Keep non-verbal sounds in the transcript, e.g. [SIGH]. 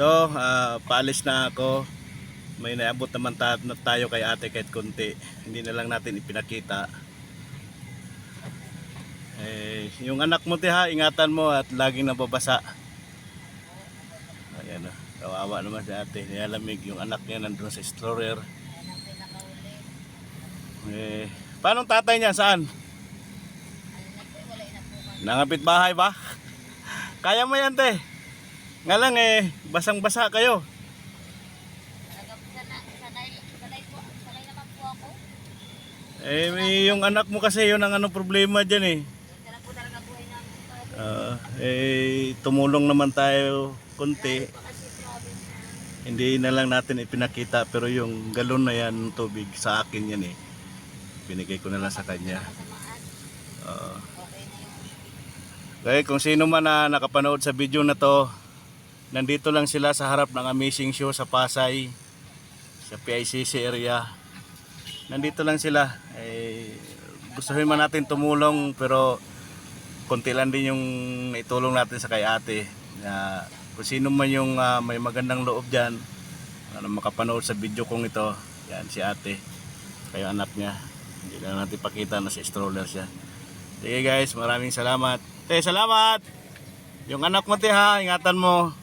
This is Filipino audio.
To, ah, paalis na ako. May naabot naman ta- na tayo kay ate kahit konti. Hindi na lang natin ipinakita. Eh, yung anak mo tiha, ingatan mo at laging nababasa. Ayan o, kawawa naman si ate. Nilalamig yung anak niya nandun sa pinakauli. Eh, paano tatay niya? Saan? Nangapit bahay ba? [LAUGHS] Kaya mo yan, te. Nga lang eh, basang-basa kayo. Eh, yung anak mo kasi, yun ang ano problema dyan eh. Ah, eh, tumulong naman tayo konti. Hindi na lang natin ipinakita, pero yung galon na yan ng tubig, sa akin yan eh. Binigay ko na lang sa kanya. Ah, Okay kung sino man na nakapanood sa video na to, nandito lang sila sa harap ng Amazing Show sa Pasay, sa PICC area. Nandito lang sila. Eh, gustuhin man natin tumulong, pero konti lang din yung itulong natin sa kay ate. Na kung sino man yung ah, may magandang loob dyan, na makapanood sa video kong ito, yan si ate, kayo anak niya. Hindi na natin pakita na si stroller siya. Sige guys, maraming salamat. Te, salamat! Yung anak mo te ha, ingatan mo.